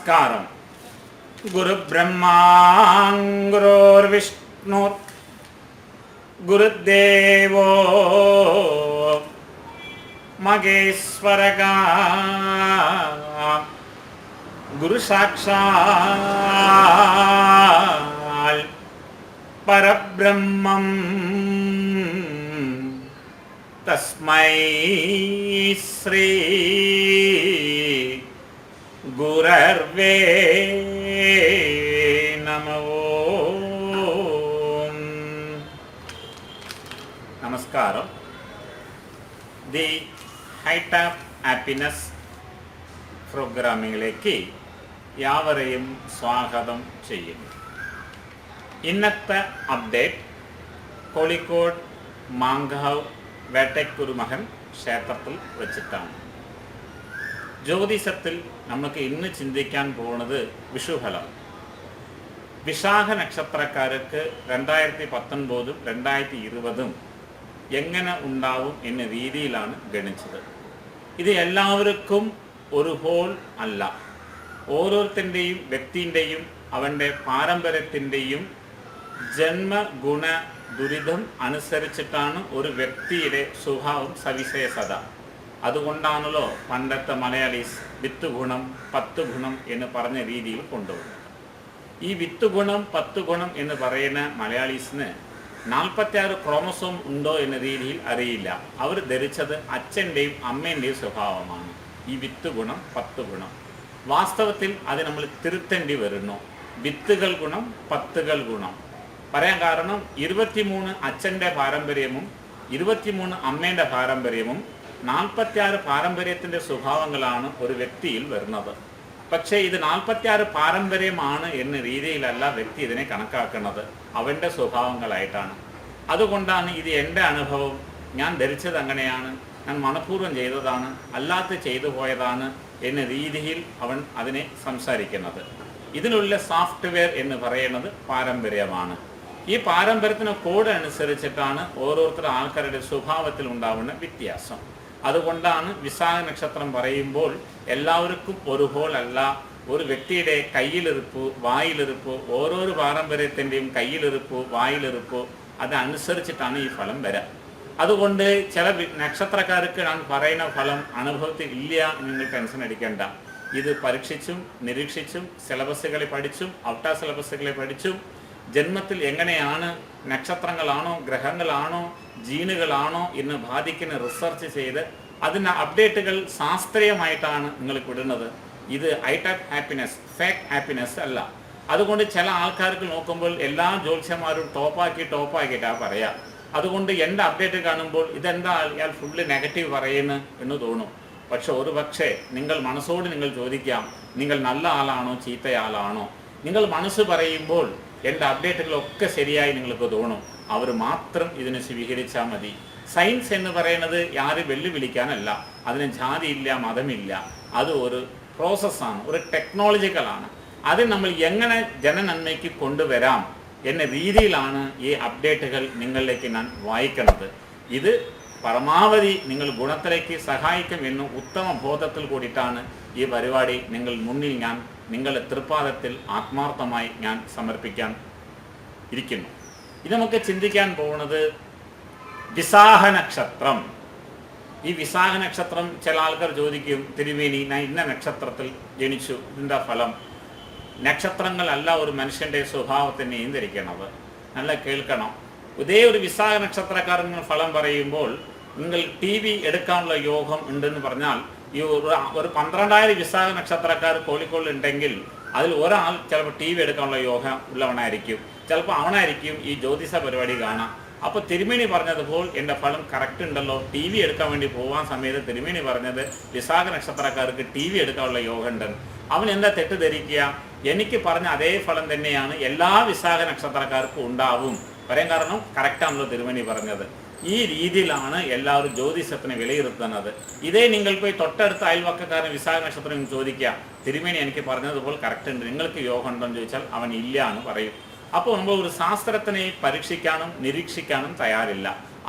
నమస్కారం. గురుబ్రహ్మాంగురోర్విష్ణు గురుదేవో మగేశ్వరగా గురు సాక్షాల్ పరబ్రహ్మం తస్మై శ్రీ ഗുരർവേ നമോ നമസ്കാരം ദി ഹൈറ്റ് ഓഫ് ഹാപ്പിനെസ് പ്രോഗ്രാമിങ്ങിലേക്ക് യാവരെയും സ്വാഗതം ചെയ്യുന്നു. ഇന്നത്തെ അപ്ഡേറ്റ് കോഴിക്കോട് മാങ്കാവ് വേട്ടക്കുരുമഹൻ ക്ഷേത്രത്തിൽ വെച്ചിട്ടാണ്. ജ്യോതിഷത്തിൽ നമുക്ക് ഇന്ന് ചിന്തിക്കാൻ പോകുന്നത് വിഷുഫലം. വിശാഖ നക്ഷത്രക്കാർക്ക് രണ്ടായിരത്തി പത്തൊൻപതും രണ്ടായിരത്തി ഇരുപതും എങ്ങനെ ഉണ്ടാവും എന്ന രീതിയിലാണ് ഗണിച്ചത്. ഇത് എല്ലാവർക്കും ഒരു ഹോൾ അല്ല. ഓരോരുത്തന്റെയും വ്യക്തിന്റെയും അവന്റെ പാരമ്പര്യത്തിന്റെയും ജന്മഗുണ ദുരിതം അനുസരിച്ചിട്ടാണ് ഒരു വ്യക്തിയുടെ സ്വഭാവം സവിശേഷത. അതുകൊണ്ടാണല്ലോ പണ്ടത്തെ മലയാളീസ് വിത്ത് ഗുണം പത്ത് ഗുണം എന്ന് പറഞ്ഞ രീതിയിൽ കൊണ്ടുവന്നത്. ഈ വിത്ത് ഗുണം പത്ത് ഗുണം എന്ന് പറയുന്ന മലയാളീസിന് നാൽപ്പത്തിയാറ് ക്രോമസോം ഉണ്ടോ എന്ന രീതിയിൽ അറിയില്ല. അവർ ധരിച്ചത് അച്ഛന്റെയും അമ്മേന്റെയും സ്വഭാവമാണ്. ഈ വിത്ത് ഗുണം പത്ത് ഗുണം. വാസ്തവത്തിൽ അത് നമ്മൾ തിരുത്തേണ്ടി വരുന്നു. വിത്തുകൾ ഗുണം പത്തുകൾ ഗുണം. പറയാൻ കാരണം ഇരുപത്തിമൂന്ന് അച്ഛന്റെ പാരമ്പര്യവും ഇരുപത്തിമൂന്ന് അമ്മേന്റെ പാരമ്പര്യവും നാൽപ്പത്തിയാറ് പാരമ്പര്യത്തിന്റെ സ്വഭാവങ്ങളാണ് ഒരു വ്യക്തിയിൽ വരുന്നത്. പക്ഷേ ഇത് നാൽപ്പത്തിയാറ് പാരമ്പര്യമാണ് എന്ന രീതിയിലല്ല വ്യക്തി ഇതിനെ കണക്കാക്കുന്നത്. അവന്റെ സ്വഭാവങ്ങളായിട്ടാണ്. അതുകൊണ്ടാണ് ഇത് എന്റെ അനുഭവം. ഞാൻ ധരിച്ചത് അങ്ങനെയാണ്. ഞാൻ മനഃപൂർവം ചെയ്തതാണ്. അല്ലാത്ത ചെയ്തു പോയതാണ് എന്ന രീതിയിൽ അവൻ അതിനെ സംസാരിക്കുന്നത്. ഇതിനുള്ള സോഫ്റ്റ്വെയർ എന്ന് പറയുന്നത് പാരമ്പര്യമാണ്. ഈ പാരമ്പര്യത്തിന് കോഡ് അനുസരിച്ചിട്ടാണ് ഓരോരുത്തർ ആൾക്കാരുടെ സ്വഭാവത്തിൽ ഉണ്ടാവുന്ന വ്യത്യാസം. അതുകൊണ്ടാണ് വിശാഖ നക്ഷത്രം പറയുമ്പോൾ എല്ലാവർക്കും ഒരുപോലെ അല്ല ഒരു വ്യക്തിയുടെ കയ്യിലിരുപ്പ് വായിലിരുപ്പ് ഓരോരോ പാരമ്പര്യത്തിന്റെയും കയ്യിലിരുപ്പ് വായിലിരുപ്പ് അതനുസരിച്ചിട്ടാണ് ഈ ഫലം വരിക അതുകൊണ്ട് ചില നക്ഷത്രക്കാർക്ക് ഞാൻ പറയുന്ന ഫലം അനുഭവത്തിൽ ഇല്ല നിങ്ങൾ ടെൻഷൻ അടിക്കേണ്ട. ഇത് പരീക്ഷിച്ചും നിരീക്ഷിച്ചും സിലബസുകളെ പഠിച്ചും ഔട്ടാ സിലബസുകളെ പഠിച്ചും ജന്മത്തിൽ എങ്ങനെയാണ് നക്ഷത്രങ്ങളാണോ ഗ്രഹങ്ങളാണോ ജീനുകളാണോ എന്ന് ബാധിക്കുന്ന റിസർച്ച് ചെയ്ത് അതിന്റെ അപ്ഡേറ്റുകൾ ശാസ്ത്രീയമായിട്ടാണ് നിങ്ങൾ വിടുന്നത് ഇത് ഐ ഐടക് ഹാപ്പിനെസ് ഫേക്ക് ഹാപ്പിനെസ് അല്ല. അതുകൊണ്ട് ചില ആൾക്കാർക്ക് നോക്കുമ്പോൾ എല്ലാ ജ്യോത്സ്യന്മാരും ടോപ്പാക്കി ടോപ്പാക്കിയിട്ടാണ് പറയാ. അതുകൊണ്ട് എന്റെ അപ്ഡേറ്റ് കാണുമ്പോൾ ഇതെന്താ ഇയാൾ ഫുള്ള് നെഗറ്റീവ് പറയുന്നു എന്ന് തോന്നും. പക്ഷെ ഒരു പക്ഷേ നിങ്ങൾ മനസ്സോട് നിങ്ങൾ ചോദിക്കാം നിങ്ങൾ നല്ല ആളാണോ ചീത്ത ആളാണോ നിങ്ങൾ മനസ്സ് പറയുമ്പോൾ എന്റെ അപ്ഡേറ്റുകളൊക്കെ ശരിയായി നിങ്ങൾക്ക് തോന്നും. അവർ മാത്രം ഇതിനെ സ്വീകരിച്ചാൽ മതി. സയൻസ് എന്ന് പറയുന്നത് ആരും വെല്ലുവിളിക്കാനല്ല. അതിന് ജാതിയില്ല മതമില്ല. അത് ഒരു പ്രോസസ്സാണ് ഒരു ടെക്നോളജിക്കലാണ് അത് നമ്മൾ എങ്ങനെ ജനനന്മയ്ക്ക് കൊണ്ടുവരാം എന്ന രീതിയിലാണ് ഈ അപ്ഡേറ്റുകൾ നിങ്ങളിലേക്ക് ഞാൻ വായിക്കുന്നത്. ഇത് പരമാവധി നിങ്ങൾ ഗുണത്തിലേക്ക് സഹായിക്കും എന്ന് ഉത്തമ ബോധത്തിൽ കൂടിയിട്ടാണ് ഈ പരിപാടി നിങ്ങൾ മുന്നിൽ ഞാൻ നിങ്ങളുടെ തൃപ്പാദത്തിൽ ആത്മാർത്ഥമായി ഞാൻ സമർപ്പിക്കാൻ ഇരിക്കുന്നു. ഇത് നമുക്ക് ചിന്തിക്കാൻ പോകുന്നത് വിസാഹ നക്ഷത്രം. ഈ വിസാഹ നക്ഷത്രം ചില ആൾക്കാർ ചോദിക്കും തിരുവേനി ഞാൻ ഇന്ന നക്ഷത്രത്തിൽ ജനിച്ചു ഇതിന്റെ ഫലം? നക്ഷത്രങ്ങളല്ല ഒരു മനുഷ്യന്റെ സ്വഭാവത്തെ നിയന്ത്രിക്കണത്. നല്ല കേൾക്കണം. ഇതേ ഒരു വിസാഹ നക്ഷത്രക്കാരൻ ഫലം പറയുമ്പോൾ നിങ്ങൾ ടി വി എടുക്കാനുള്ള യോഗം ഉണ്ടെന്ന് പറഞ്ഞാൽ ഈ ഒരു ഒരു പന്ത്രണ്ടായിരം വിസാഹ നക്ഷത്രക്കാർ കോഴിക്കോട് ഉണ്ടെങ്കിൽ അതിൽ ഒരാൾ ചിലപ്പോൾ ടി വി എടുക്കാനുള്ള യോഗം ഉള്ളവനായിരിക്കും. ചിലപ്പോൾ അവനായിരിക്കും ഈ ജ്യോതിഷ പരിപാടി കാണാം. അപ്പോൾ തിരുമേനി പറഞ്ഞതുപോലെ എന്റെ ഫലം കറക്റ്റ് ഉണ്ടല്ലോ. ടി വി എടുക്കാൻ വേണ്ടി പോകാൻ സമയത്ത് തിരുമേനി പറഞ്ഞത് വിശാഖ നക്ഷത്രക്കാർക്ക് ടി വി എടുക്കാനുള്ള യോഗം ഉണ്ടെന്ന്. അവൻ എന്താ തെറ്റിദ്ധരിക്കുക? എനിക്ക് പറഞ്ഞ അതേ ഫലം തന്നെയാണ് എല്ലാ വിശാഖ നക്ഷത്രക്കാർക്കും ഉണ്ടാവും. പറയാൻ കാരണം കറക്റ്റാണല്ലോ തിരുമേനി പറഞ്ഞത്. ഈ രീതിയിലാണ് എല്ലാവരും ജ്യോതിഷത്തിനെ വിലയിരുത്തുന്നത്. ഇതേ നിങ്ങൾ പോയി തൊട്ടടുത്ത അയൽവക്കക്കാരൻ വിശാഖ നക്ഷത്രം ചോദിക്കുക തിരുമേനി എനിക്ക് പറഞ്ഞതുപോലെ കറക്റ്റ് ഉണ്ട്. നിങ്ങൾക്ക് യോഗം ഉണ്ടോ എന്ന് ചോദിച്ചാൽ അവൻ ഇല്ല എന്ന് പറയും. അപ്പോൾ നമ്മൾ ഒരു ശാസ്ത്രത്തിനെ പരീക്ഷിക്കാനും നിരീക്ഷിക്കാനും തയ്യാറില്ല.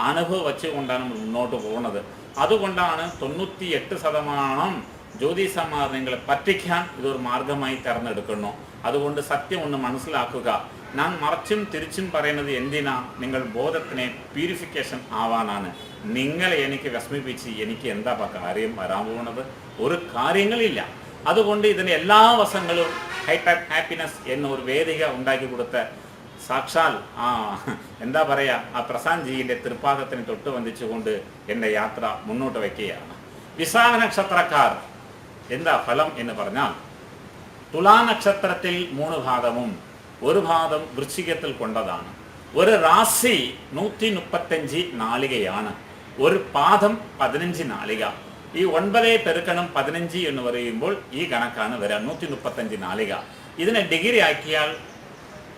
അനുഭവം വെച്ചുകൊണ്ടാണ് നമ്മൾ മുന്നോട്ട് പോകുന്നത്. അതുകൊണ്ടാണ് തൊണ്ണൂറ്റി എട്ട് ശതമാനം ജ്യോതിഷന്മാർ നിങ്ങളെ പറ്റിക്കാൻ ഇതൊരു മാർഗമായി തിരഞ്ഞെടുക്കുന്നു. അതുകൊണ്ട് സത്യം ഒന്ന് മനസ്സിലാക്കുക. ഞാൻ മറച്ചും തിരിച്ചും പറയുന്നത് എന്തിനാ? നിങ്ങൾ ബോധത്തിനെ പ്യൂരിഫിക്കേഷൻ ആവാനാണ്. നിങ്ങളെ എനിക്ക് വിഷമിപ്പിച്ച് എനിക്ക് എന്താ കാര്യം വരാൻ പോകുന്നത് ഒരു കാര്യങ്ങളില്ല. അതുകൊണ്ട് ഇതിന് എല്ലാ വശങ്ങളും ഹൈപ്പ് ഹാപ്പിനെസ് എന്നൊരു വേദിക ഉണ്ടാക്കി കൊടുത്ത സാക്ഷാൽ ആ എന്താ പറയുക ആ പ്രശാന്ത് ജിയിന്റെ തൃപ്പാദത്തിന് തൊട്ട് വന്ദിച്ചുകൊണ്ട് എന്റെ യാത്ര മുന്നോട്ട് വയ്ക്കുകയാണ് വിശാഖ നക്ഷത്രക്കാർ എന്താ ഫലം എന്ന് പറഞ്ഞാൽ തുലാ നക്ഷത്രത്തിൽ മൂന്ന് ഭാഗവും ഒരു ഭാഗം വൃശ്ചികത്തിൽ കൊണ്ടതാണ്. ഒരു റാസി നൂറ്റി മുപ്പത്തഞ്ച് നാളികയാണ്. ഒരു പാദം പതിനഞ്ച് നാളിക. ഈ ഒൻപതേ പെരുക്കണം പതിനഞ്ച് എന്ന് പറയുമ്പോൾ ഈ കണക്കാണ് വരിക നൂറ്റി മുപ്പത്തഞ്ച് നാളിക. ഇതിനെ ഡിഗ്രി ആക്കിയാൽ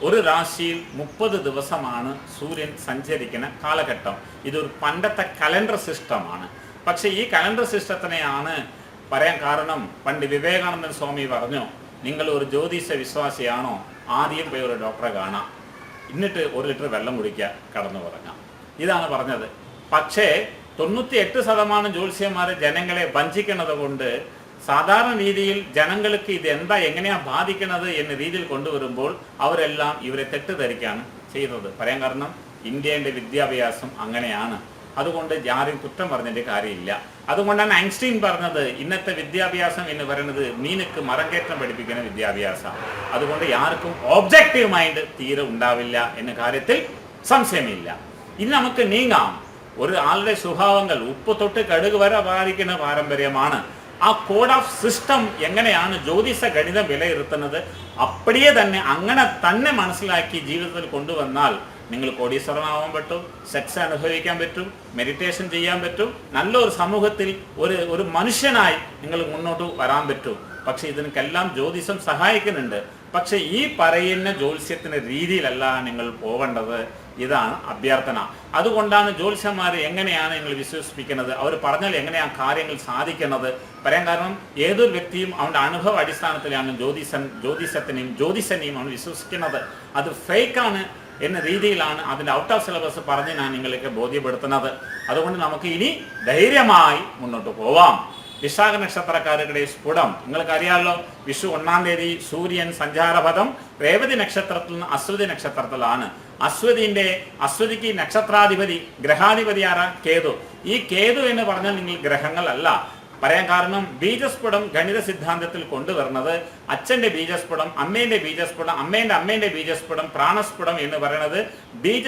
ഒരു രാശിയിൽ മുപ്പത് ദിവസമാണ് സൂര്യൻ സഞ്ചരിക്കുന്ന കാലഘട്ടം. ഇതൊരു പണ്ടത്തെ കലണ്ടർ സിസ്റ്റമാണ്. പക്ഷെ ഈ കലണ്ടർ സിസ്റ്റത്തിനെയാണ് പറയാൻ കാരണം പണ്ട് വിവേകാനന്ദൻ സ്വാമി പറഞ്ഞു നിങ്ങൾ ഒരു ജ്യോതിഷ വിശ്വാസിയാണോ? ആദ്യം പോയി ഒരു ഡോക്ടറെ കാണാം. എന്നിട്ട് ഒരു ലിറ്റർ വെള്ളം കുടിക്കുക കടന്നു പറഞ്ഞാൽ ഇതാണ് പറഞ്ഞത്. പക്ഷേ തൊണ്ണൂറ്റി എട്ട് ശതമാനം ജ്യോത്സ്യന്മാർ ജനങ്ങളെ വഞ്ചിക്കുന്നത് കൊണ്ട് സാധാരണ രീതിയിൽ ജനങ്ങൾക്ക് ഇത് എന്താ എങ്ങനെയാ ബാധിക്കുന്നത് എന്ന രീതിയിൽ കൊണ്ടുവരുമ്പോൾ അവരെല്ലാം ഇവരെ തെറ്റിദ്ധരിക്കാണ് ചെയ്യുന്നത് പറയാൻ കാരണം ഇന്ത്യന്റെ വിദ്യാഭ്യാസം അങ്ങനെയാണ്. അതുകൊണ്ട് ആരും കുറ്റം പറഞ്ഞിട്ട് കാര്യമില്ല. അതുകൊണ്ടാണ് ഐൻസ്റ്റീൻ പറഞ്ഞത് ഇന്നത്തെ വിദ്യാഭ്യാസം എന്ന് പറയുന്നത് മീനുക്ക് മറങ്കേറ്റം പഠിപ്പിക്കുന്ന വിദ്യാഭ്യാസം. അതുകൊണ്ട് ആർക്കും ഓബ്ജക്റ്റീവ് മൈൻഡ് തീരെ ഉണ്ടാവില്ല എന്ന കാര്യത്തിൽ സംശയമില്ല. ഇനി നമുക്ക് നീങ്ങാം. ഒരു ആളുടെ സ്വഭാവങ്ങൾ ഉപ്പ് തൊട്ട് കടുക് വരെ ബാധിക്കുന്ന പാരമ്പര്യമാണ്. ആ കോഡ് ഓഫ് സിസ്റ്റം എങ്ങനെയാണ് ജ്യോതിഷ ഗണിതം വിലയിരുത്തുന്നത്? അപ്പടിയെ തന്നെ അങ്ങനെ തന്നെ മനസ്സിലാക്കി ജീവിതത്തിൽ കൊണ്ടുവന്നാൽ നിങ്ങൾ കോടീശ്വരനാവാൻ പറ്റും സെക്സ് അനുഭവിക്കാൻ പറ്റും മെഡിറ്റേഷൻ ചെയ്യാൻ പറ്റും. നല്ലൊരു സമൂഹത്തിൽ ഒരു ഒരു മനുഷ്യനായി നിങ്ങൾ മുന്നോട്ട് വരാൻ പറ്റും. പക്ഷെ ഇതിനൊക്കെല്ലാം ജ്യോതിഷം സഹായിക്കുന്നുണ്ട്. പക്ഷെ ഈ പറയുന്ന ജ്യോത്സ്യത്തിന്റെ രീതിയിലല്ല നിങ്ങൾ പോവേണ്ടത് ഇതാണ് അഭ്യർത്ഥന. അതുകൊണ്ടാണ് ജ്യോത്സ്യന്മാർ എങ്ങനെയാണ് നിങ്ങൾ വിശ്വസിപ്പിക്കുന്നത്? അവർ പറഞ്ഞാൽ എങ്ങനെയാണ് കാര്യങ്ങൾ സാധിക്കുന്നത്? പറയാൻ കാരണം ഏതൊരു വ്യക്തിയും അവന്റെ അനുഭവ അടിസ്ഥാനത്തിലാണ് ജ്യോതിഷൻ ജ്യോതിഷത്തിനെയും ജ്യോതിഷനെയും അവൻ വിശ്വസിക്കുന്നത്. അത് ഫേക്കാണ് എന്ന രീതിയിലാണ് അതിന്റെ ഔട്ട് ഓഫ് സിലബസ് പറഞ്ഞ് ഞാൻ നിങ്ങൾക്ക് ബോധ്യപ്പെടുത്തുന്നത്. അതുകൊണ്ട് നമുക്ക് ഇനി ധൈര്യമായി മുന്നോട്ട് പോവാം. വിശാഖ നക്ഷത്രക്കാരുടെ സ്ഫുടം. നിങ്ങൾക്കറിയാമല്ലോ വിഷു ഒന്നാം തീയതി സൂര്യൻ സഞ്ചാരപഥം രേവതി നക്ഷത്രത്തിൽ നിന്ന് അശ്വതി നക്ഷത്രത്തിലാണ്. അശ്വതിന്റെ അശ്വതിക്ക് നക്ഷത്രാധിപതി ഗ്രഹാധിപതി ആരാ? കേതു. ഈ കേതു എന്ന് പറഞ്ഞാൽ നിങ്ങൾ ഗ്രഹങ്ങളല്ല. പറയാൻ കാരണം ബീജസ്ഫുടം ഗണിത സിദ്ധാന്തത്തിൽ കൊണ്ടുവരുന്നത് അച്ഛന്റെ ബീജസ്ഫുടം അമ്മേന്റെ ബീജസ്ഫുടം അമ്മേന്റെ അമ്മേന്റെ ബീജസ്ഫുടം പ്രാണസ്ഫുടം എന്ന് പറയുന്നത് ബീജ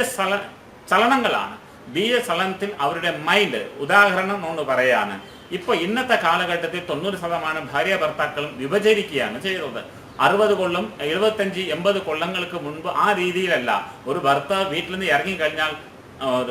ചലനങ്ങളാണ്. ബീജചലനത്തിൽ അവരുടെ മൈൻഡ് ഉദാഹരണം എന്ന് പറയാണ്. ഇപ്പൊ ഇന്നത്തെ കാലഘട്ടത്തിൽ തൊണ്ണൂറ് ശതമാനം ഭാര്യ ഭർത്താക്കളും വിഭജിക്കുകയാണ് ചെയ്തത്. അറുപത് കൊല്ലം എഴുപത്തഞ്ച് എൺപത് കൊല്ലങ്ങൾക്ക് മുൻപ് ആ രീതിയിലല്ല. ഒരു ഭർത്താവ് വീട്ടിൽ നിന്ന് ഇറങ്ങിക്കഴിഞ്ഞാൽ ആ,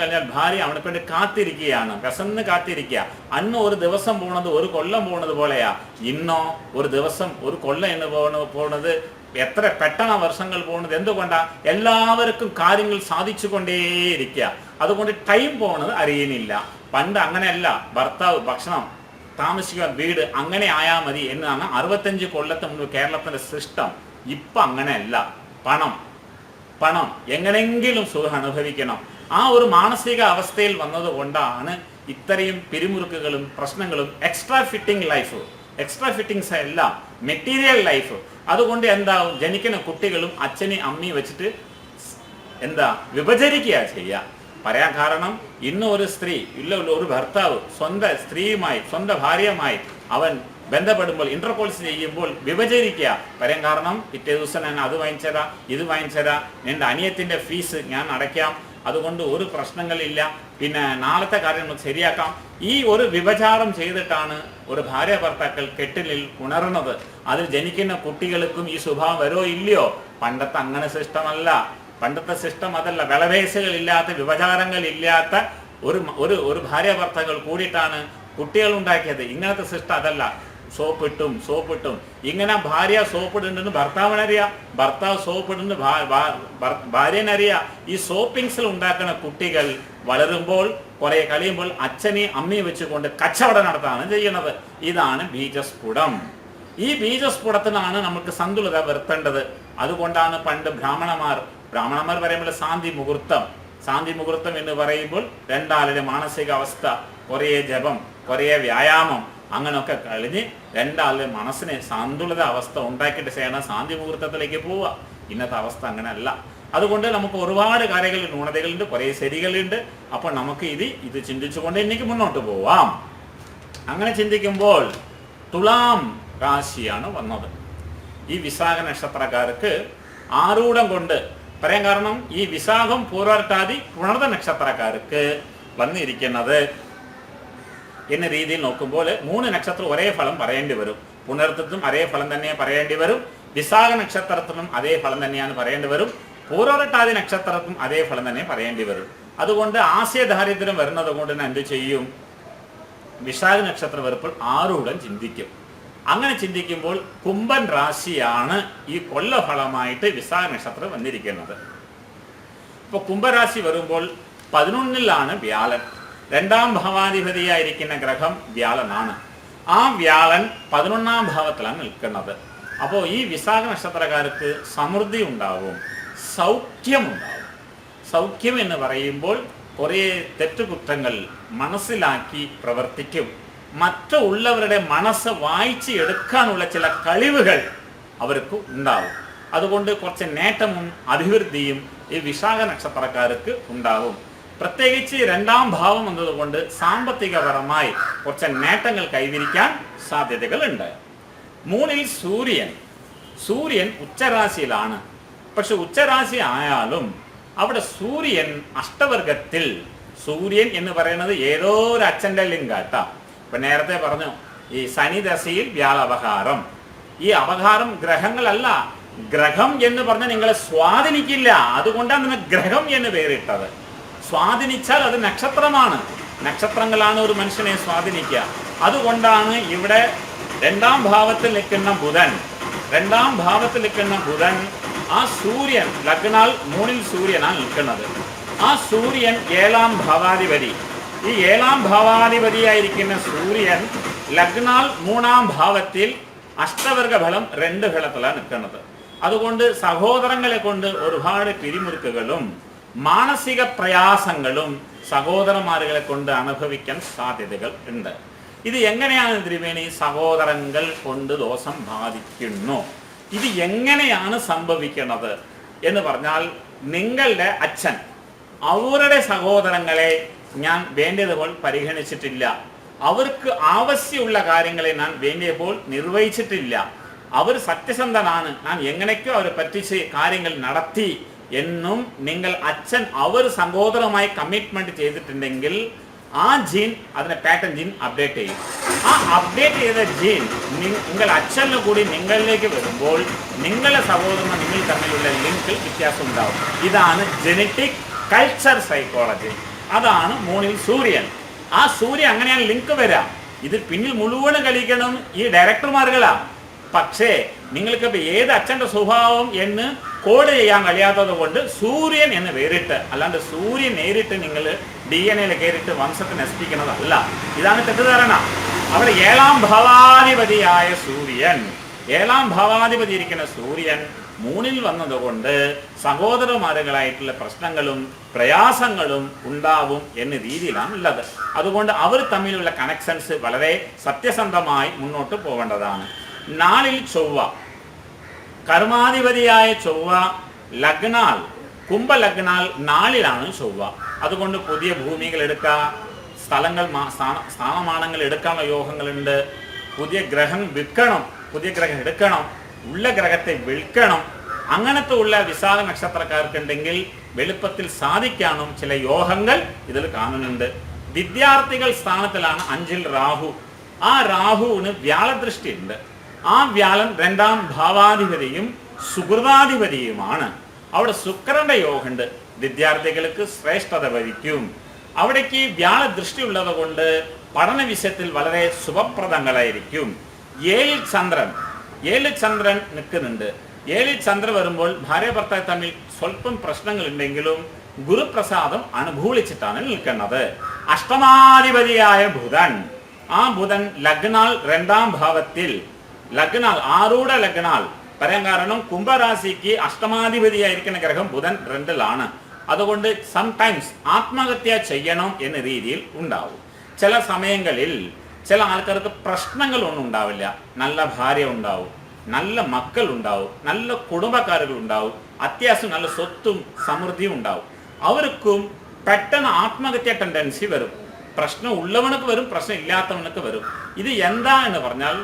കഴിഞ്ഞാൽ ഭാര്യ അവിടെ വേണ്ടി കാത്തിരിക്കുകയാണ്. പ്രസന്ന് കാത്തിരിക്കുക. അന്ന് ഒരു ദിവസം പോണത് ഒരു കൊല്ലം പോണത് പോലെയാ. ഇന്നോ ഒരു ദിവസം ഒരു കൊല്ലം എന്ന് പോണ പോണത് എത്ര പെട്ടെന്ന് വർഷങ്ങൾ പോകുന്നത് എന്തുകൊണ്ടാ? എല്ലാവർക്കും കാര്യങ്ങൾ സാധിച്ചുകൊണ്ടേയിരിക്കുക. അതുകൊണ്ട് ടൈം പോണത് അറിയുന്നില്ല. പണ്ട് അങ്ങനെയല്ല. ഭർത്താവ് ഭക്ഷണം താമസിക്കുക വീട് അങ്ങനെ ആയാ മതി എന്നാണ് അറുപത്തഞ്ച് കൊല്ലത്തെ മുമ്പ് കേരളത്തിന്റെ സിസ്റ്റം. ഇപ്പൊ അങ്ങനെയല്ല. പണം പണം എങ്ങനെങ്കിലും സുഖം അനുഭവിക്കണം. ആ ഒരു മാനസിക അവസ്ഥയിൽ വന്നത് കൊണ്ടാണ് ഇത്രയും പിരിമുറുക്കുകളും പ്രശ്നങ്ങളും extra fitting life extra fittings അല്ല മെറ്റീരിയൽ ലൈഫ് അതുകൊണ്ട് എന്താവും? ജനിക്കുന്ന കുട്ടികളും അച്ഛനെയും അമ്മയും വെച്ചിട്ട് എന്താ? വിഭജിക്കുക ചെയ്യുക. പറയാൻ കാരണം ഇന്ന് ഒരു സ്ത്രീ ഇല്ല ഒരു ഭർത്താവ് സ്വന്തം സ്ത്രീയുമായി സ്വന്തം ഭാര്യയുമായി അവൻ ബന്ധപ്പെടുമ്പോൾ ഇന്റർകോൾസ് ചെയ്യുമ്പോൾ വിഭജിക്കുക പറയാൻ കാരണം പിറ്റേ ദിവസം ഞാൻ അത് വാങ്ങിച്ചതാ ഇത് വാങ്ങിച്ചതാ എന്റെ അനിയത്തിന്റെ ഫീസ് ഞാൻ അടയ്ക്കാം. അതുകൊണ്ട് ഒരു പ്രശ്നങ്ങളില്ല പിന്നെ നാളത്തെ കാര്യം നമുക്ക് ശരിയാക്കാം. ഈ ഒരു വിഭചാരം ചെയ്തിട്ടാണ് ഒരു ഭാര്യ ഭർത്താക്കൾ കെട്ടിലിൽ ഉണർന്നത്. അതിൽ ജനിക്കുന്ന കുട്ടികൾക്കും ഈ സ്വഭാവം വരോ ഇല്ലയോ? പണ്ടത്തെ അങ്ങനെ സിസ്റ്റമല്ല. പണ്ടത്തെ സിസ്റ്റം അതല്ല വിഭചാരങ്ങൾ ഇല്ലാത്ത ഒരു ഒരു ഒരു ഭാര്യ ഭർത്താക്കൾ കൂടിയിട്ടാണ് കുട്ടികൾ ഉണ്ടാക്കിയത് ഇങ്ങനത്തെ സിസ്റ്റം അതല്ല. സോപ്പിട്ടും സോപ്പിട്ടും. ഇങ്ങനെ ഭാര്യ സോപ്പിടുന്നുണ്ടെന്ന് ഭർത്താവിനറിയാം ഭർത്താവ് സോപ്പിടുന്നു ഭാര്യനറിയാം ഈ സോപ്പിങ്സിൽ ഉണ്ടാക്കുന്ന കുട്ടികൾ വളരുമ്പോൾ കുറെ കഴിയുമ്പോൾ അച്ഛനെയും അമ്മയും വെച്ചുകൊണ്ട് കച്ചവടം നടത്താണ് ചെയ്യുന്നത്. ഇതാണ് ബീജസ്ഫുടം. ഈ ബീജസ്ഫുടത്തിനാണ് നമുക്ക് സന്തുലിത വരുത്തേണ്ടത്. അതുകൊണ്ടാണ് പണ്ട് ബ്രാഹ്മണന്മാർ ബ്രാഹ്മണന്മാർ പറയുമ്പോൾ ശാന്തി മുഹൂർത്തം. ശാന്തി മുഹൂർത്തം എന്ന് പറയുമ്പോൾ മാനസിക അവസ്ഥ കുറേ ജപം കുറേ വ്യായാമം അങ്ങനെയൊക്കെ കഴിഞ്ഞ് രണ്ടാളുടെ മനസ്സിന് സന്തുലിത അവസ്ഥ ഉണ്ടാക്കിയിട്ട് ചെയ്യണം ശാന്തി മുഹൂർത്തത്തിലേക്ക് പോവുക. ഇന്നത്തെ അവസ്ഥ അങ്ങനെയല്ല. അതുകൊണ്ട് നമുക്ക് ഒരുപാട് കാര്യങ്ങളിൽ ന്യൂനതകളുണ്ട് കുറേ ശരികളുണ്ട്. അപ്പോൾ നമുക്ക് ഇത് ഇത് ചിന്തിച്ചുകൊണ്ട് എനിക്ക് മുന്നോട്ട് പോവാം. അങ്ങനെ ചിന്തിക്കുമ്പോൾ തുലാം രാശിയാണ് വന്നത്. ഈ വിശാഖ നക്ഷത്രക്കാർക്ക് ആരൂഢം കൊണ്ട് പറയാൻ കാരണം ഈ വിശാഖം പൂർവർട്ടാതി പുണർത നക്ഷത്രക്കാർക്ക് വന്നിരിക്കുന്നത്. എന്ന രീതിയിൽ നോക്കുമ്പോൾ മൂന്ന് നക്ഷത്രം ഒരേ ഫലം പറയേണ്ടി വരും. പുണർത്തത്തിനും അതേ ഫലം തന്നെ പറയേണ്ടി വരും. വിശാഖ നക്ഷത്രത്തിനും അതേ ഫലം തന്നെയാണ് പറയേണ്ടി വരും. പൂർവരട്ടാതി നക്ഷത്രത്തിനും അതേ ഫലം തന്നെ പറയേണ്ടി വരും. അതുകൊണ്ട് ആശയദാരിദ്ര്യം വരുന്നത് കൊണ്ട് തന്നെ എന്ത് ചെയ്യും? വിശാഖ നക്ഷത്രം വരുമ്പോൾ ആരോടും ചിന്തിക്കും. അങ്ങനെ ചിന്തിക്കുമ്പോൾ കുംഭൻ രാശിയാണ് ഈ കൊല്ലഫലമായിട്ട് വിശാഖ നക്ഷത്രം വന്നിരിക്കുന്നത്. ഇപ്പൊ കുംഭരാശി വരുമ്പോൾ പതിനൊന്നിലാണ് വ്യാലൻ രണ്ടാം ഭാവാധിപതിയായിരിക്കുന്ന ഗ്രഹം വ്യാലനാണ് ആ വ്യാലൻ പതിനൊന്നാം ഭാവത്തിലാണ് നിൽക്കുന്നത്. അപ്പോൾ ഈ വിശാഖ നക്ഷത്രക്കാർക്ക് സമൃദ്ധി ഉണ്ടാവും സൗഖ്യമുണ്ടാവും സൗഖ്യം എന്ന് പറയുമ്പോൾ കുറേ തെറ്റുകുറ്റങ്ങൾ മനസ്സിലാക്കി പ്രവർത്തിക്കും. മറ്റുള്ളവരുടെ മനസ്സ് വായിച്ച് എടുക്കാനുള്ള ചില കഴിവുകൾ അവർക്ക് ഉണ്ടാവും. അതുകൊണ്ട് കുറച്ച് നേട്ടവും അഭിവൃദ്ധിയും ഈ വിശാഖ നക്ഷത്രക്കാർക്ക് ഉണ്ടാവും. പ്രത്യേകിച്ച് രണ്ടാം ഭാവം എന്നതുകൊണ്ട് സാമ്പത്തികപരമായി കുറച്ച് നേട്ടങ്ങൾ കൈവരിക്കാൻ സാധ്യതകളുണ്ട്. മൂന്നിൽ സൂര്യൻ. സൂര്യൻ ഉച്ചരാശിയിലാണ്. പക്ഷെ ഉച്ചരാശി ആയാലും അവിടെ സൂര്യൻ അഷ്ടവർഗത്തിൽ സൂര്യൻ എന്ന് പറയുന്നത് ഏതോ ഒരു അച്ഛന്റെ ലിംഗാട്ടാ ഇപ്പൊ നേരത്തെ പറഞ്ഞു ഈ ശനി ദശയിൽ വ്യാഴ അപഹാരം ഈ അപഹാരം ഗ്രഹങ്ങളല്ല ഗ്രഹം എന്ന് പറഞ്ഞാൽ നിങ്ങളെ സ്വാധീനിക്കില്ല. അതുകൊണ്ടാണ് നിങ്ങൾ ഗ്രഹം എന്ന് പേരിട്ടത്. സ്വാധീനിച്ചാൽ അത് നക്ഷത്രമാണ്. നക്ഷത്രങ്ങളാണ് ഒരു മനുഷ്യനെ സ്വാധീനിക്കുക. അതുകൊണ്ടാണ് ഇവിടെ രണ്ടാം ഭാവത്തിൽ നിൽക്കുന്ന ബുധൻ രണ്ടാം ഭാവത്തിൽ നിൽക്കുന്ന ബുധൻ ആ സൂര്യൻ ലഗ്നാൽ മൂന്നിൽ സൂര്യനാണ് നിൽക്കുന്നത്. ആ സൂര്യൻ ഏഴാം ഭാവാധിപതി. ഈ ഏഴാം ഭാവാധിപതിയായിരിക്കുന്ന സൂര്യൻ ലഗ്നാൽ മൂന്നാം ഭാവത്തിൽ അഷ്ടവർഗ ഫലം രണ്ട് ഫലത്തിലാണ് നിൽക്കുന്നത്. അതുകൊണ്ട് സഹോദരങ്ങളെ കൊണ്ട് ഒരുപാട് പിരിമുറുക്കുകളും മാനസിക പ്രയാസങ്ങളും സഹോദരന്മാരുകളെ കൊണ്ട് അനുഭവിക്കാൻ സാധ്യതകൾ ഉണ്ട്. ഇത് എങ്ങനെയാണ് ത്രിവേണി സഹോദരങ്ങൾ കൊണ്ട് ദോഷം ബാധിക്കുന്നു. ഇത് എങ്ങനെയാണ് സംഭവിക്കുന്നത് എന്ന് പറഞ്ഞാൽ നിങ്ങളുടെ അച്ഛൻ അവരുടെ സഹോദരങ്ങളെ ഞാൻ വേണ്ടതുപോലെ പരിഗണിച്ചിട്ടില്ല. അവർക്ക് ആവശ്യമുള്ള കാര്യങ്ങളെ ഞാൻ വേണ്ടിയപ്പോൾ നിർവഹിച്ചിട്ടില്ല. അവർ സത്യസന്ധനാണ്. ഞാൻ എങ്ങനെയൊക്കെയോ അവരെ പറ്റിച്ച് കാര്യങ്ങൾ നടത്തി എന്നും നിങ്ങൾ അച്ഛൻ അവർ സഹോദരമായി കമ്മിറ്റ്മെന്റ് ചെയ്തിട്ടുണ്ടെങ്കിൽ ആ ജീൻ അതിനെ പാറ്റേൺ ജീൻ അപ്ഡേറ്റ് ചെയ്യും. ആ അപ്ഡേറ്റ് ചെയ്ത ജീൻ നിങ്ങൾ അച്ഛനിൽ കൂടി നിങ്ങളിലേക്ക് വരുമ്പോൾ നിങ്ങളെ സഹോദരൻ നിങ്ങൾ തമ്മിലുള്ള ലിങ്കിൽ വ്യത്യാസം ഉണ്ടാവും. ഇതാണ് ജനറ്റിക് കൾച്ചർ സൈക്കോളജി അതാണ് മൂണിൽ സൂര്യൻ. ആ സൂര്യൻ അങ്ങനെയാണ് ലിങ്ക് വരാം ഇത് പിന്നിൽ മുഴുവൻ കളിക്കണം ഈ ഡയറക്ടർമാർകളാ പക്ഷേ നിങ്ങൾക്ക് ഇപ്പൊ ഏത് അച്ഛന്റെ സ്വഭാവം എന്ന് കോഡ് ചെയ്യാൻ കഴിയാത്തത് കൊണ്ട് സൂര്യൻ എന്ന് വേറിട്ട് അല്ലാണ്ട് സൂര്യൻ നേരിട്ട് നിങ്ങൾ ഡി എൻ എയിൽ കയറിയിട്ട് വംശത്തെ നശിപ്പിക്കുന്നതല്ല. ഇതാണ് തെറ്റിദ്ധാരണ. അവിടെ ഏഴാം ഭവാധിപതിയായ സൂര്യൻ. ഏഴാം ഭവാധിപതി ഇരിക്കുന്ന സൂര്യൻ മൂന്നിൽ വന്നതുകൊണ്ട് സഹോദരമാരുകളായിട്ടുള്ള പ്രശ്നങ്ങളും പ്രയാസങ്ങളും ഉണ്ടാവും എന്ന രീതിയിലാണ് ഉള്ളത്. അതുകൊണ്ട് അവർ തമ്മിലുള്ള കണക്ഷൻസ് വളരെ സത്യസന്ധമായി മുന്നോട്ട് പോകേണ്ടതാണ്. നാളിൽ ചൊവ്വ. കർമാധിപതിയായ ചൊവ്വ ലഗ്നാൽ കുംഭലഗ്നാൽ നാളിലാണ് ചൊവ്വ. അതുകൊണ്ട് പുതിയ ഭൂമികൾ എടുക്കുക സ്ഥലങ്ങൾ സ്ഥാനമാനങ്ങൾ എടുക്കാനുള്ള യോഗങ്ങളുണ്ട്. പുതിയ ഗ്രഹം വിൽക്കണം പുതിയ ഗ്രഹം എടുക്കണം. ഉള്ള ഗ്രഹത്തെ വിൽക്കണം. അങ്ങനത്തെ ഉള്ള വിശാല നക്ഷത്രക്കാർക്കുണ്ടെങ്കിൽ വെളുപ്പത്തിൽ സാധിക്കാനും ചില യോഗങ്ങൾ ഇതിൽ കാണുന്നുണ്ട്. വിദ്യാർത്ഥികൾ സ്ഥാനത്തിലാണ് അഞ്ചിൽ രാഹു. ആ രാഹുവിന് വ്യാഴദൃഷ്ടിയുണ്ട്. ആ വ്യാലൻ രണ്ടാം ഭാവാധിപതിയും സുഹൃതാധിപതിയുമാണ്. അവിടെ ശുക്രന്റെ യോഗമുണ്ട് വിദ്യാർത്ഥികൾക്ക് ശ്രേഷ്ഠത വഹിക്കും. അവിടേക്ക് വ്യാളദൃഷ്ടി ഉള്ളത് കൊണ്ട് പഠന വിഷയത്തിൽ വളരെ ശുഭപ്രദങ്ങളായിരിക്കും. ഏഴിൽ ചന്ദ്രൻ. ഏഴിൽ ചന്ദ്രൻ നിൽക്കുന്നുണ്ട് ഏഴിൽ ചന്ദ്രൻ വരുമ്പോൾ ഭാര്യ ഭർത്താവ് തമ്മിൽ സ്വല്പം പ്രശ്നങ്ങൾ ഉണ്ടെങ്കിലും ഗുരുപ്രസാദം അനുകൂലിച്ചിട്ടാണ് നിൽക്കുന്നത്. അഷ്ടമാധിപതിയായ ബുധൻ. ആ ബുധൻ ലഗ്നാൽ രണ്ടാം ഭാവത്തിൽ. ലഗ്നാൽ ആറൂഢ ലഗ്നാൽ. പറയാൻ കാരണം കുംഭരാശിക്ക് അഷ്ടമാധിപതിയായിരിക്കുന്ന ഗ്രഹം ബുധൻ രണ്ടിലാണ്. അതുകൊണ്ട് സംടൈംസ് ആത്മഹത്യ ചെയ്യണം എന്ന രീതിയിൽ ഉണ്ടാവും. ചില സമയങ്ങളിൽ ചില ആൾക്കാർക്ക് പ്രശ്നങ്ങളൊന്നും ഉണ്ടാവില്ല. നല്ല ഭാര്യ ഉണ്ടാവും നല്ല മക്കൾ ഉണ്ടാവും നല്ല കുടുംബക്കാരുകൾ ഉണ്ടാവും അത്യാവശ്യം നല്ല സ്വത്തും സമൃദ്ധിയും ഉണ്ടാവും. അവർക്കും പെട്ടെന്ന് ആത്മഹത്യ ടെൻഡൻസി വരും. പ്രശ്നം ഉള്ളവനക്ക് വരും പ്രശ്നം ഇല്ലാത്തവനക്ക് വരും. ഇത് എന്താ എന്ന് പറഞ്ഞാൽ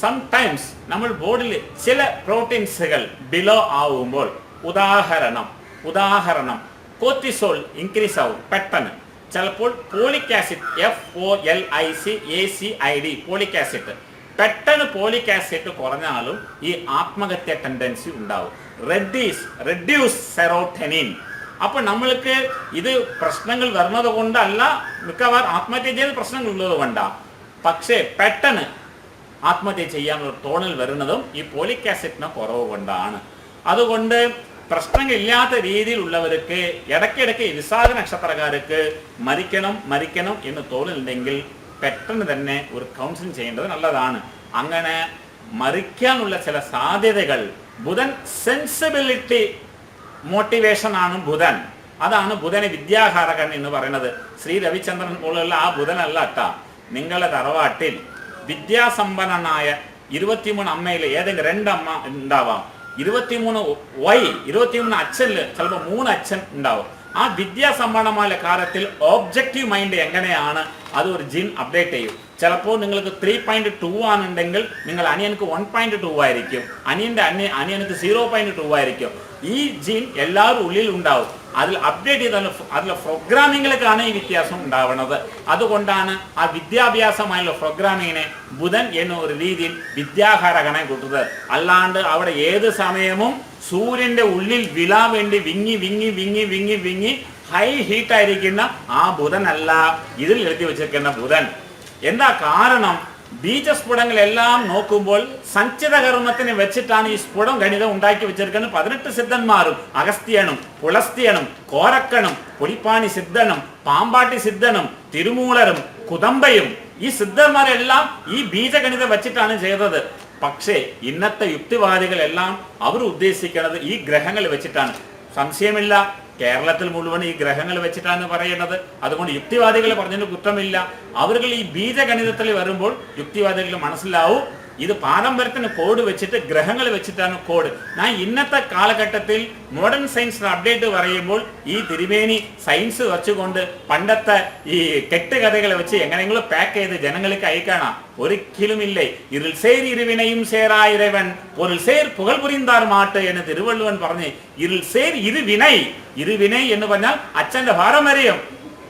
സംടൈംസ് നമ്മൾ ബോഡിയിൽ ചില പ്രോട്ടീൻസുകൾ ബിലോ ആവുമ്പോൾ ഉദാഹരണം ഉദാഹരണം കോർട്ടിസോൾ ഇൻക്രീസ് ആവും പെട്ടെന്ന്. ചിലപ്പോൾ folic acid F O L I C A C I D folic acid. പെട്ടെന്ന് പോളിക് ആസിഡ് കുറഞ്ഞാലും ഈ ആത്മഹത്യ ടെൻഡൻസി ഉണ്ടാവും. റെഡ്യൂസ് റെഡ്യൂസ് സെറോട്ടനിൻ അപ്പൊ നമ്മൾക്ക് ഇത് പ്രശ്നങ്ങൾ വരുന്നത് കൊണ്ടല്ല മിക്കവാറും ആത്മഹത്യ ചെയ്ത് പ്രശ്നങ്ങൾ ഉള്ളത് കൊണ്ട. പക്ഷേ പെട്ടെന്ന് ആത്മഹത്യ ചെയ്യാനുള്ള തോണൽ വരുന്നതും ഈ പോളിക് ആസിഡിന് കുറവ് കൊണ്ടാണ്. അതുകൊണ്ട് പ്രശ്നങ്ങളില്ലാത്ത രീതിയിലുള്ളവർക്ക് ഇടയ്ക്കിടയ്ക്ക് വിശാഖ നക്ഷത്രക്കാർക്ക് മരിക്കണം മരിക്കണം എന്ന് തോന്നുന്നുണ്ടെങ്കിൽ പെട്ടെന്ന് തന്നെ ഒരു കൗൺസിലിംഗ് ചെയ്യേണ്ടത് നല്ലതാണ്. അങ്ങനെ മരിക്കാനുള്ള ചില സാധ്യതകൾ. ബുധൻ സെൻസിബിലിറ്റി മോട്ടിവേഷൻ ആണ് ബുധൻ. അതാണ് ബുധനെ വിദ്യാകാരകൻ എന്ന് പറയുന്നത്. ശ്രീ രവിചന്ദ്രൻ പോലുള്ള ആ ബുധനല്ല അട്ട നിങ്ങളുടെ തറവാട്ടിൽ വിദ്യാസമ്പന്നനായ ഇരുപത്തിമൂന്ന് അമ്മയിൽ ഏതെങ്കിലും രണ്ടമ്മ ഉണ്ടാവാം. ഇരുപത്തിമൂന്ന് വൈ ഇരുപത്തിമൂന്ന് അച്ഛനിൽ ചിലപ്പോൾ മൂന്ന് അച്ഛൻ ഉണ്ടാവും. ആ വിദ്യാസമ്പന്നമായ കാര്യത്തിൽ ഓബ്ജക്റ്റീവ് മൈൻഡ് എങ്ങനെയാണ്? അത് ഒരു ജിൻ അപ്ഡേറ്റ് ചെയ്യും. ചിലപ്പോൾ നിങ്ങൾക്ക് ത്രീ പോയിന്റ് ടു ആണെന്നുണ്ടെങ്കിൽ നിങ്ങൾ അനിയനക്ക് വൺ പോയിന്റ് ടു ആയിരിക്കും. അനിയന്റെ അനിയ അനിയനക്ക് സീറോ പോയിന്റ് ടു ആയിരിക്കും. ഈ ജീൻ എല്ലാവരും ഉള്ളിൽ ഉണ്ടാവും അതിൽ അപ്ഡേറ്റ് ചെയ്ത അതിലെ പ്രോഗ്രാമിങ്ങിലേക്കാണ് ഈ വ്യത്യാസം ഉണ്ടാവുന്നത് അതുകൊണ്ടാണ് ആ വിദ്യാഭ്യാസമായുള്ള പ്രോഗ്രാമിങ്ങിനെ ബുധൻ എന്നൊരു രീതിയിൽ വിദ്യാഹാരകണെ കൂട്ടുന്നത്. അല്ലാണ്ട് അവിടെ ഏത് സമയവും സൂര്യന്റെ ഉള്ളിൽ വില വേണ്ടി വിങ്ങി വിങ്ങി വിങ്ങി വിങ്ങി വിങ്ങി ഹൈ ഹീറ്റ് ആയിരിക്കുന്ന ആ ബുധനല്ല. ഇതിൽ എഴുതി വെച്ചിരിക്കുന്ന ബുധൻ. എന്താ കാരണം? ബീജസ്ഫുടങ്ങളെല്ലാം നോക്കുമ്പോൾ സഞ്ചിത കർമ്മത്തിന് വെച്ചിട്ടാണ് ഈ സ്ഫുടം ഗണിതം ഉണ്ടാക്കി വെച്ചിരിക്കുന്നത്. പതിനെട്ട് സിദ്ധന്മാരും അഗസ്ത്യനും പുലസ്ത്യനും കോരക്കണും പുലിപ്പാണി സിദ്ധനും പാമ്പാട്ടി സിദ്ധനും തിരുമൂലരും കുതമ്പയും ഈ സിദ്ധന്മാരെല്ലാം ഈ ബീജഗണിതം വെച്ചിട്ടാണ് ചെയ്തത്. പക്ഷേ ഇന്നത്തെ യുക്തിവാദികളെല്ലാം അവർ ഉദ്ദേശിക്കുന്നത് ഈ ഗ്രഹങ്ങൾ വെച്ചിട്ടാണ്. സംശയമില്ല. കേരളത്തിൽ മുഴുവൻ ഈ ഗ്രഹങ്ങൾ വെച്ചിട്ടാണ് പറയുന്നത് അതുകൊണ്ട് യുക്തിവാദികൾ പറഞ്ഞതിന് കുറ്റമില്ല. അവർ ഈ ബീജഗണിതത്തിൽ വരുമ്പോൾ യുക്തിവാദികൾ മനസ്സിലാവും. ഇത് പാരമ്പര്യത്തിന് കോഡ് വെച്ചിട്ട് ഗ്രഹങ്ങൾ വെച്ചിട്ടാണ് കോഡ് ഞാൻ ഇന്നത്തെ കാലഘട്ടത്തിൽ മോഡേൺ സയൻസ് അപ്ഡേറ്റ് പറയുമ്പോൾ ഈ തിരുമേനി സയൻസ് വെച്ചുകൊണ്ട് പണ്ടത്തെ ഈ കെട്ടുകഥകളെ വെച്ച് എങ്ങനെയെങ്കിലും പാക്ക് ചെയ്ത് ജനങ്ങൾക്ക് അയക്കണം ഒരിക്കലുമില്ലേ ഇരുൾ സേർ ഇരുവിനെയും സേരായിരവൻ പൊരുൾ സേർ പുകൾ പുരിന്താർ മാട്ട് എന്ന് തിരുവള്ളുവൻ പറഞ്ഞ് ഇരുൾ സേർ ഇരുവിനൈ ഇരുവിനൈ എന്ന് പറഞ്ഞാൽ അച്ഛന്റെ പാരമ്പര്യം.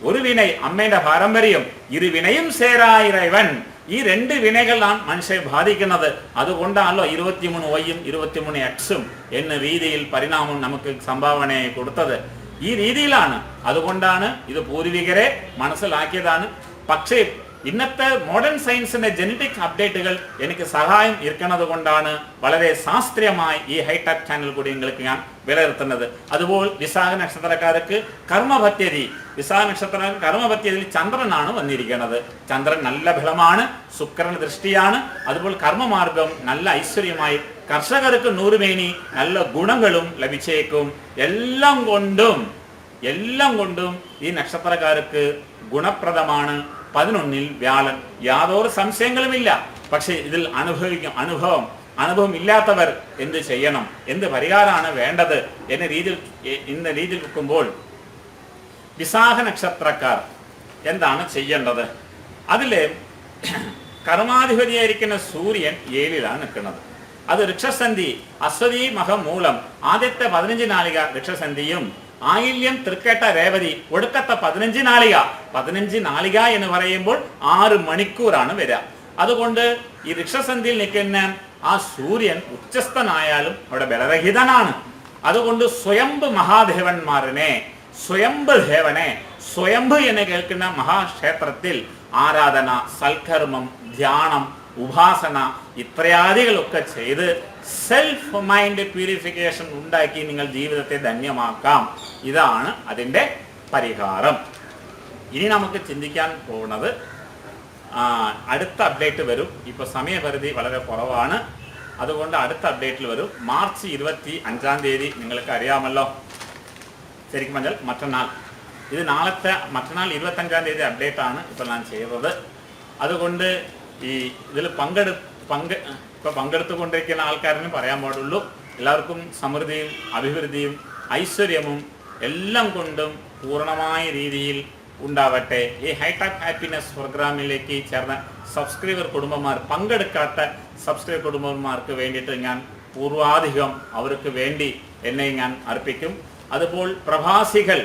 ഒരു വിനൈ അമ്മയുടെ പാരമ്പര്യം ഇരുവിനയും സേരായിരവൻ ഈ രണ്ട് വിനകളാണ് മനുഷ്യരെ ബാധിക്കുന്നത്. അതുകൊണ്ടാണല്ലോ ഇരുപത്തിമൂന്ന് വൈയും ഇരുപത്തിമൂന്ന് എക്സും എന്ന രീതിയിൽ പരിണാമം നമുക്ക് സംഭാവനയെ കൊടുത്തത്. ഈ രീതിയിലാണ്. അതുകൊണ്ടാണ് ഇത് പൂർവികരെ മനസ്സിലാക്കിയതാണ്. പക്ഷേ ഇന്നത്തെ മോഡേൺ സയൻസിന്റെ ജനറ്റിക് അപ്ഡേറ്റുകൾ എനിക്ക് സഹായം ഇരിക്കുന്നത് കൊണ്ടാണ് വളരെ ശാസ്ത്രീയമായി ഈ ഹൈടെക് ചാനൽ കൂടി നിങ്ങൾക്ക് ഞാൻ വിലയിരുത്തുന്നത്. അതുപോലെ വിശാഖ നക്ഷത്രക്കാർക്ക് കർമ്മഭത്യതി. വിശാഖ നക്ഷത്ര കർമ്മഭത്യതിയിൽ ചന്ദ്രനാണ് വന്നിരിക്കുന്നത്. ചന്ദ്രൻ നല്ല ഫലമാണ് ശുക്രൻ ദൃഷ്ടിയാണ്. അതുപോലെ കർമ്മമാർഗം നല്ല ഐശ്വര്യമായി. കർഷകർക്ക് നൂറുമേനി നല്ല ഗുണങ്ങളും ലഭിച്ചേക്കും. എല്ലാം കൊണ്ടും എല്ലാം കൊണ്ടും ഈ നക്ഷത്രക്കാർക്ക് ഗുണപ്രദമാണ്. പതിനൊന്നിൽ വ്യാഴൻ യാതൊരു സംശയങ്ങളുമില്ല. പക്ഷെ ഇതിൽ അനുഭവിക്കും അനുഭവം അനുഭവം ഇല്ലാത്തവർ എന്ത് ചെയ്യണം? എന്ത് പരിഹാരമാണ് വേണ്ടത്? എന്ന രീതിയിൽ ഇന്ന രീതിയിൽ നിൽക്കുമ്പോൾ വിശാഖ നക്ഷത്രക്കാർ എന്താണ് ചെയ്യേണ്ടത്? അതിലെ കർമാധിപതിയായിരിക്കുന്ന സൂര്യൻ ഏഴിലാണ് നിൽക്കുന്നത്. അത് ഋക്ഷസന്ധി അശ്വതി മഹമൂലം ആദ്യത്തെ പതിനഞ്ച് നാളിക ഋക്ഷസന്ധിയും ആയില്യം തൃക്കേട്ട രേവതി ഒടുക്കത്തെ പതിനഞ്ച് നാളിക. പതിനഞ്ച് നാളിക എന്ന് പറയുമ്പോൾ ആറ് മണിക്കൂറാണ് വരിക. അതുകൊണ്ട് ഈ ഋക്ഷസന്ധിയിൽ നിൽക്കുന്ന ആ സൂര്യൻ ഉച്ചസ്ഥനായാലും അവിടെ ബലരഹിതനാണ്. അതുകൊണ്ട് സ്വയംഭ് മഹാദേവന്മാരനെ സ്വയംഭ് ദേവനെ സ്വയംഭ് എന്ന് കേൾക്കുന്ന മഹാക്ഷേത്രത്തിൽ ആരാധന സൽക്കർമ്മം ധ്യാനം ഉപാസന ഇത്രയാദികളൊക്കെ ചെയ്ത് സെൽഫ് മൈൻഡ് പ്യൂരിഫിക്കേഷൻ ഉണ്ടാക്കി നിങ്ങൾ ജീവിതത്തെ ധന്യമാക്കാം. ഇതാണ് അതിന്റെ പരിഹാരം. ഇനി നമുക്ക് ചിന്തിക്കാൻ പോകുന്നത് അടുത്ത അപ്ഡേറ്റ് വരും. ഇപ്പോൾ സമയപരിധി വളരെ കുറവാണ്. അതുകൊണ്ട് അടുത്ത അപ്ഡേറ്റിൽ വരും. മാർച്ച് ഇരുപത്തി അഞ്ചാം തീയതി നിങ്ങൾക്ക് അറിയാമല്ലോ. ശരിക്കും പറഞ്ഞാൽ മറ്റന്നാൾ. ഇത് നാളത്തെ മറ്റന്നാൾ ഇരുപത്തഞ്ചാം തീയതി അപ്ഡേറ്റ് ആണ് ഇപ്പോൾ ഞാൻ ചെയ്തത്. അതുകൊണ്ട് ഈ ഇതിൽ പങ്കെടു പങ്ക് ഇപ്പോൾ പങ്കെടുത്തുകൊണ്ടിരിക്കുന്ന ആൾക്കാരനും പറയാൻ പാടുള്ളൂ. എല്ലാവർക്കും സമൃദ്ധിയും അഭിവൃദ്ധിയും ഐശ്വര്യവും എല്ലാം കൊണ്ടും പൂർണമായ രീതിയിൽ ഉണ്ടാവട്ടെ. ഈ ഹൈടെക് ഹാപ്പിനെസ് പ്രോഗ്രാമിലേക്ക് ചേർന്ന സബ്സ്ക്രൈബർ കുടുംബന്മാർ പങ്കെടുക്കാത്ത സബ്സ്ക്രൈബർ കുടുംബന്മാർക്ക് വേണ്ടിയിട്ട് ഞാൻ പൂർവാധികം അവർക്ക് വേണ്ടി എന്നെ ഞാൻ അർപ്പിക്കും. അതുപോൽ പ്രവാസികൾ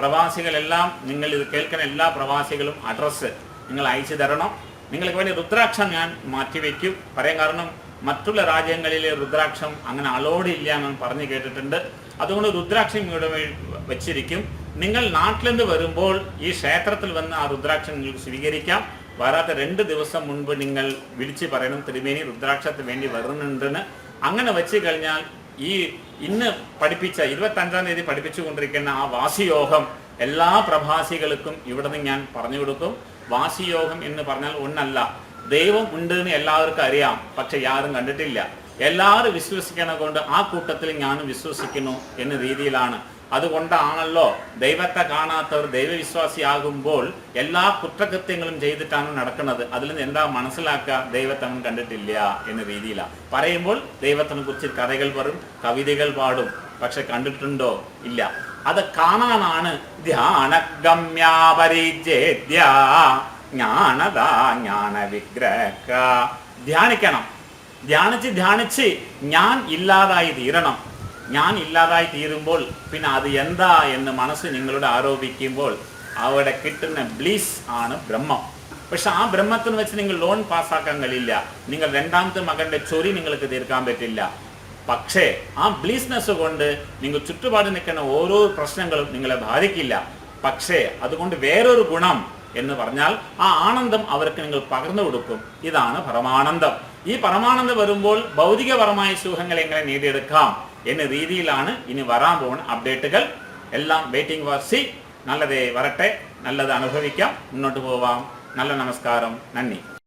പ്രവാസികളെല്ലാം നിങ്ങൾ ഇത് കേൾക്കുന്ന എല്ലാ പ്രവാസികളും അഡ്രസ്സ് നിങ്ങൾ അയച്ചു തരണം. നിങ്ങൾക്ക് വേണ്ടി രുദ്രാക്ഷം ഞാൻ മാറ്റിവെക്കും. പറയാൻ കാരണം മറ്റുള്ള രാജ്യങ്ങളിലെ രുദ്രാക്ഷം അങ്ങനെ അലോഡ് ഇല്ല എന്ന് പറഞ്ഞു കേട്ടിട്ടുണ്ട്. അതുകൊണ്ട് രുദ്രാക്ഷം ഇവിടെ വെച്ചിരിക്കും. നിങ്ങൾ നാട്ടിൽ നിന്ന് വരുമ്പോൾ ഈ ക്ഷേത്രത്തിൽ വന്ന് ആ രുദ്രാക്ഷം നിങ്ങൾക്ക് സ്വീകരിക്കാം. വരാത്ത രണ്ട് ദിവസം മുൻപ് നിങ്ങൾ വിളിച്ച് പറയണം തിരുമേനി രുദ്രാക്ഷത്തിന് വേണ്ടി വരുന്നുണ്ടെന്ന്. അങ്ങനെ വെച്ച് കഴിഞ്ഞാൽ ഈ ഇന്ന് പഠിപ്പിച്ച ഇരുപത്തഞ്ചാം തീയതി പഠിപ്പിച്ചുകൊണ്ടിരിക്കുന്ന ആ വാസിയോഗം എല്ലാ പ്രഭാസികൾക്കും ഇവിടെ നിന്ന് ഞാൻ പറഞ്ഞു കൊടുക്കും. വാസിയോഗം എന്ന് പറഞ്ഞാൽ ഒന്നല്ല. ദൈവം ഉണ്ട് എന്ന് എല്ലാവർക്കും അറിയാം പക്ഷെ യാരും കണ്ടിട്ടില്ല. എല്ലാവരും വിശ്വസിക്കണ കൊണ്ട് ആ കൂട്ടത്തിൽ ഞാനും വിശ്വസിക്കുന്നു എന്ന രീതിയിലാണ്. അതുകൊണ്ടാണല്ലോ ദൈവത്തെ കാണാത്തവർ ദൈവവിശ്വാസിയാകുമ്പോൾ എല്ലാ കുറ്റകൃത്യങ്ങളും ചെയ്തിട്ടാണ് നടക്കുന്നത്. അതിൽ നിന്ന് എന്താ മനസ്സിലാക്കുക? ദൈവത്തെ അവൻ കണ്ടിട്ടില്ല എന്ന രീതിയിലാണ്. പറയുമ്പോൾ ദൈവത്തിനെ കുറിച്ച് കഥകൾ പറയും കവിതകൾ പാടും പക്ഷെ കണ്ടിട്ടുണ്ടോ? ഇല്ല. അത് കാണാനാണ്. ധ്യാനിക്കണം. ധ്യാനിച്ച് ധ്യാനിച്ച് ഞാൻ ഇല്ലാതായി തീരണം. ഞാൻ ഇല്ലാതായി തീരുമ്പോൾ പിന്നെ അത് എന്താ എന്ന് മനസ്സ് നിങ്ങളോട് ആരോപിക്കുമ്പോൾ അവിടെ കിട്ടുന്ന ബ്ലീസ് ആണ് ബ്രഹ്മം. പക്ഷെ ആ ബ്രഹ്മത്തിന് വെച്ച് നിങ്ങൾ ലോൺ പാസ്സാക്കാൻ കഴിയില്ല നിങ്ങൾ രണ്ടാമത്തെ മകന്റെ ചൊരി നിങ്ങൾക്ക് തീർക്കാൻ പറ്റില്ല. പക്ഷേ ആ ബ്ലീസ്നെസ് കൊണ്ട് നിങ്ങൾ ചുറ്റുപാട് നിൽക്കുന്ന ഓരോ പ്രശ്നങ്ങളും നിങ്ങളെ ബാധിക്കില്ല. പക്ഷേ അതുകൊണ്ട് വേറൊരു ഗുണം എന്ന് പറഞ്ഞാൽ ആ ആനന്ദം അവർക്ക് നിങ്ങൾ പകർന്നു കൊടുക്കും. ഇതാണ് പരമാനന്ദം. ഈ പരമാനന്ദം വരുമ്പോൾ ഭൗതികപരമായ സുഖങ്ങൾ എങ്ങനെ നേടിയെടുക്കാം എന്ന രീതിയിലാണ് ഇനി വരാൻ പോകുന്ന അപ്ഡേറ്റുകൾ എല്ലാം വെയിറ്റിംഗ് ഫോർ സി നല്ലതേ വരട്ടെ. നല്ലത് അനുഭവിക്കാം. മുന്നോട്ട് പോവാം. നല്ല നമസ്കാരം. നന്ദി.